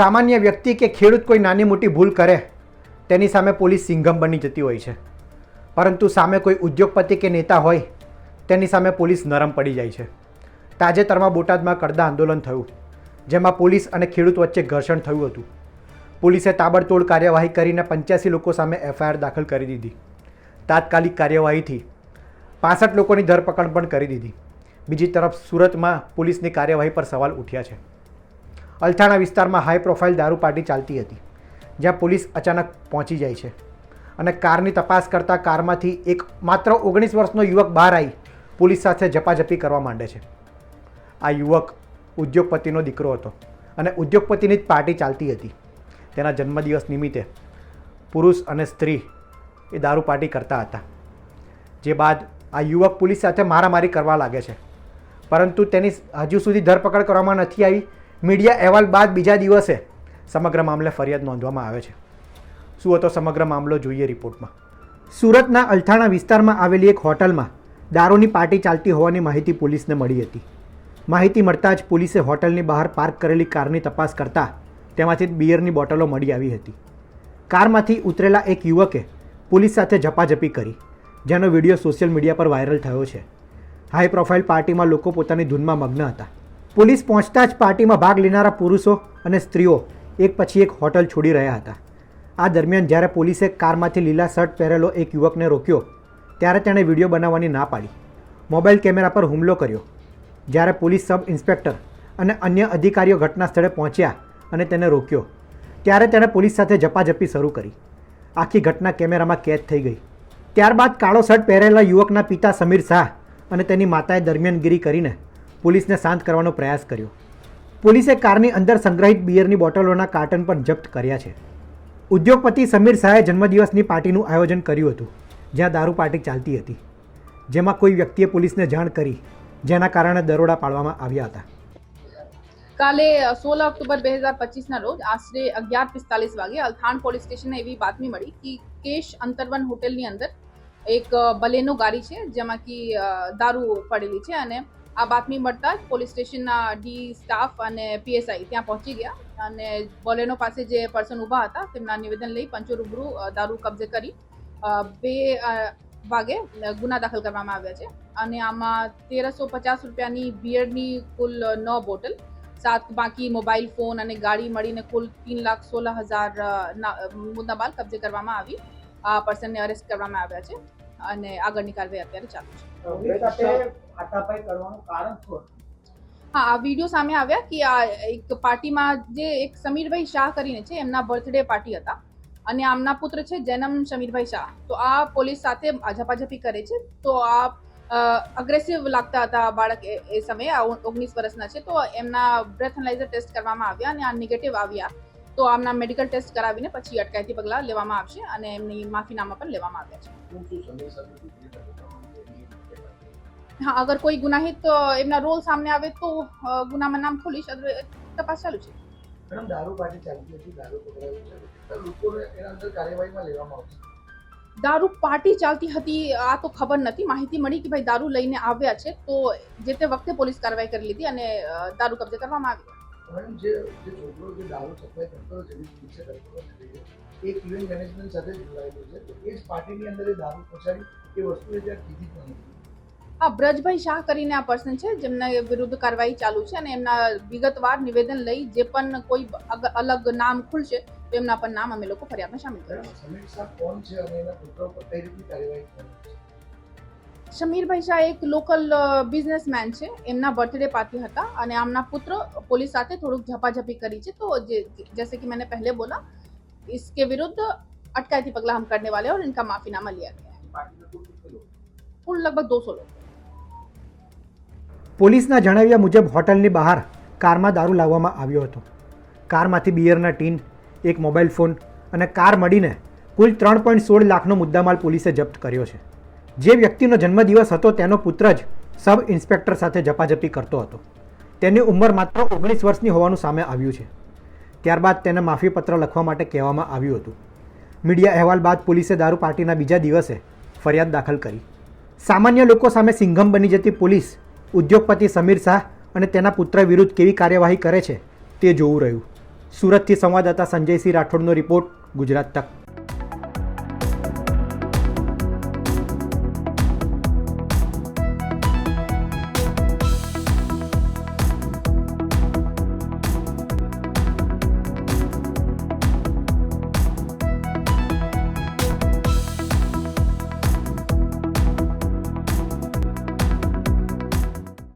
સામાન્ય વ્યક્તિ કે ખેડૂત કોઈ નાની મોટી ભૂલ કરે, તેની સામે પોલીસ સિંઘમ બની જતી હોય છે. પરંતુ સામે કોઈ ઉદ્યોગપતિ કે નેતા હોય, તેની સામે પોલીસ નરમ પડી જાય છે. તાજેતરમાં બોટાદમાં કડદા આંદોલન થયું, જેમાં પોલીસ અને ખેડૂત વચ્ચે ઘર્ષણ થયું હતું. પોલીસે તાબડતોડ કાર્યવાહી કરીને પંચ્યાસી લોકો સામે એફઆઈઆર દાખલ કરી દીધી. તાત્કાલિક કાર્યવાહીથી પાસઠ લોકોની ધરપકડ પણ કરી દીધી. બીજી તરફ સુરતમાં પોલીસની કાર્યવાહી પર સવાલ ઉઠ્યા છે. અલથાણા વિસ્તારમાં હાઈ પ્રોફાઇલ દારૂ પાર્ટી ચાલતી હતી, જ્યાં પોલીસ અચાનક પહોંચી જાય છે. અને કારની તપાસ કરતાં કારમાંથી એક માત્ર ઓગણીસ વર્ષનો યુવક બહાર આવી પોલીસ સાથે ઝપાઝપી કરવા માંડે છે. આ યુવક ઉદ્યોગપતિનો દીકરો હતો અને ઉદ્યોગપતિની જ પાર્ટી ચાલતી હતી. તેના જન્મદિવસ નિમિત્તે પુરુષ અને સ્ત્રી એ દારૂ પાર્ટી કરતા હતા. જે બાદ આ યુવક પોલીસ સાથે મારામારી કરવા લાગે છે. પરંતુ તેની હજુ સુધી ધરપકડ કરવામાં નથી આવી મીડિયા અહેવાલ બાદ બીજા દિવસે સમગ્ર મામલે ફરિયાદ નોંધવામાં આવે છે. શું હતો સમગ્ર મામલો જોઈએ રિપોર્ટમાં. સુરતના અલથાણા વિસ્તારમાં આવેલી એક હોટલમાં દારૂની પાર્ટી ચાલતી હોવાની માહિતી પોલીસને મળી હતી. માહિતી મળતાં જ પોલીસે હોટલની બહાર પાર્ક કરેલી કારની તપાસ કરતા તેમાંથી બિયરની બોટલો મળી આવી હતી. કારમાંથી ઉતરેલા એક યુવકે પોલીસ સાથે ઝપાઝપી કરી, જેનો વીડિયો સોશિયલ મીડિયા પર વાયરલ થયો છે. હાઈ પ્રોફાઇલ પાર્ટીમાં લોકો પોતાની ધૂનમાં મગ્ન હતા. પોલીસ પહોંચતા જ પાર્ટીમાં ભાગ લેનારા પુરુષો અને સ્ત્રીઓ એક પછી એક હોટલ છોડી રહ્યા હતા. આ દરમિયાન જ્યારે પોલીસે કારમાંથી લીલા શર્ટ પહેરેલો એક યુવકને રોક્યો, ત્યારે તેણે વીડિયો બનાવવાની ના પાડી. મોબાઈલ કેમેરા પર હુમલો કર્યો. જ્યારે પોલીસ સબ ઇન્સ્પેક્ટર અને અન્ય અધિકારીઓ ઘટના સ્થળે પહોંચ્યા અને તેને રોક્યો, ત્યારે તેણે પોલીસ સાથે ઝપાઝપી શરૂ કરી. આખી ઘટના કેમેરામાં કેદ થઈ ગઈ. ત્યારબાદ કાળો શર્ટ પહેરેલા યુવકના પિતા સમીર શાહ અને તેની માતાએ દરમિયાનગીરી કરીને પોલીસને શાંત કરવાનો પ્રયાસ કર્યો. પોલીસે કારની અંદર સંગ્રહિત બિયરની બોટલોના કાર્ટન પણ જપ્ત કર્યા છે. ઉદ્યોગપતિ સમીર શાહે જન્મદિવસની પાર્ટીનું આયોજન કર્યું હતું, જ્યાં દારૂ પાર્ટી ચાલતી હતી, જેમાં કોઈ વ્યક્તિએ પોલીસને જાણ કરી, જેના કારણે દરોડા પાડવામાં આવ્યા હતા. કાલે સોળ ઓક્ટોબર બે હજાર પચીસના રોજ આશરે અગિયાર પિસ્તાલીસ વાગે અલથાણ પોલીસ સ્ટેશને એવી બાતમી મળી કે કેશ અંતરવન હોટેલની અંદર એક બલેનો ગાડી છે, જેમાં કે દારૂ પડેલી છે અને આ બાતમી મળતા જ પોલીસ સ્ટેશનના ડી સ્ટાફ અને પીએસઆઈ ત્યાં પહોંચી ગયા અને બોલેનો પાસે જે પર્સન ઊભા હતા તેમના નિવેદન લઈ પંચો રૂબરૂ દારૂ કબજે કરી બે ભાગે ગુના દાખલ કરવામાં આવ્યા છે. અને આમાં તેરસો પચાસ રૂપિયાની બિયરની કુલ નવ બોટલ, સાત બાકી મોબાઈલ, ફોન અને ગાડી મળીને કુલ તીન લાખ સોળ હજાર મુદ્દામાલ કબજે કરવામાં આવી. આ પર્સનને અરેસ્ટ કરવામાં આવ્યા છે. અને આગળની કાર્યવાહી અત્યારે ચાલુ છે? હા આ વીડિયો સામે આવ્યા કે આ એક પાર્ટીમાં જે એક સમીરભાઈ શાહ કરીને છે એમના બર્થડે પાર્ટી હતા. અને આમના પુત્ર છે જનમ સમીરભાઈ શાહ. તો આ પોલીસ સાથે ઝપાઝપી કરે છે. તો આ અગ્રેસિવ લાગતા હતા બાળક એ એ સમયે ઓગણીસ વર્ષના છે. તો એમના બ્રેથ એનાલાઇઝર ટેસ્ટ કરવામાં આવ્યા અને આ નેગેટિવ આવ્યા. તો આમના મેડિકલ ટેસ્ટ કરાવીને પછી અટકાયતી પગલાં લેવામાં આવશે અને એમની માફીનામા પણ લેવામાં આવ્યા છે. હા અગર કોઈ ગુનાહિત એમના રોલ સામે આવે તો ગુનામાં નામ ખોલીશ. તપાસ ચાલુ છે. મેડમ દારૂ પાર્ટી ચાલતી હતી દારૂ પકડાયું છે લોકોને એના અંદર કાર્યવાહીમાં લેવામાં આવશે. દારૂ પાર્ટી ચાલતી હતી આ તો ખબર નથી. માહિતી મળી કે ભાઈ દારૂ લઈને આવ્યા છે. તો જે તે વખતે પોલીસ કાર્યવાહી કરી લીધી અને દારૂ કબજે કરવામાં આવી. મેડમ જે જે છોકરો જે દારૂ સપ્લાય કરતો હતો જેની પોલીસે કરતો કરી છે એ ઇવેન્ટ મેનેજમેન્ટ સાથે જોડાયેલો છે. તો એ જ પાર્ટીની અંદર એ દારૂ પહોંચાડી એ વસ્તુ એ ત્યાં કીધી પણ નથી. આ બ્રજભાઈ શાહ કરીને આ પર્સન છે જેમના વિરુદ્ધ કાર્યવાહી ચાલુ છે અને એમના વિગતવાર નિવેદન લઈ જે પણ કોઈ અલગ નામ ખુલશે તો એમના પણ નામ અમે લોકો ફરિયાદમાં સામેલ કરીશું. સમીર શાહ કોણ છે અને એના પુત્ર ઉપર કઈ રીતની કાર્યવાહી કરવાની છે? સમીરભાઈ શાહ એક લોકલ બિઝનેસમેન છે એમના બર્થડે પાર્ટી હતા અને આમના પુત્ર પોલીસ સાથે થોડુંક ઝપાઝપી કરી છે તો જે जैसे कि मैंने पहले बोला इसके विरुद्ध अटकायती पगला हम करने वाले हैं और इनका माफीनामा लिया गया है પાર્ટીના કુલ કેટલા લોકો? कुल लगभग 200 लोग પોલીસના જણાવ્યા મુજબ હોટલની બહાર કારમાં દારૂ લાવવામાં આવ્યો હતો કારમાંથી બિયરના ટીન એક મોબાઈલ ફોન અને કાર મળીને કુલ ત્રણ પોઈન્ટ સોળ લાખનો મુદ્દામાલ પોલીસે જપ્ત કર્યો છે જે વ્યક્તિનો જન્મદિવસ હતો તેનો પુત્ર જ સબ ઇન્સ્પેક્ટર સાથે ઝપાઝપી કરતો હતો. તેની ઉંમર માત્ર ઓગણીસ વર્ષની હોવાનું સામે આવ્યું છે. ત્યારબાદ તેને માફીપત્ર લખવા માટે કહેવામાં આવ્યું હતું. મીડિયા અહેવાલ બાદ પોલીસે દારૂ પાર્ટીના બીજા દિવસે ફરિયાદ દાખલ કરી. સામાન્ય લોકો સામે સિંઘમ બની જતી પોલીસ ઉદ્યોગપતિ સમીર શાહ અને તેના પુત્ર વિરુદ્ધ કેવી કાર્યવાહી કરે છે તે જોવું રહ્યું. સુરતથી સંવાદદાતા સંજયસિંહ રાઠોડનો રિપોર્ટ ગુજરાત તક.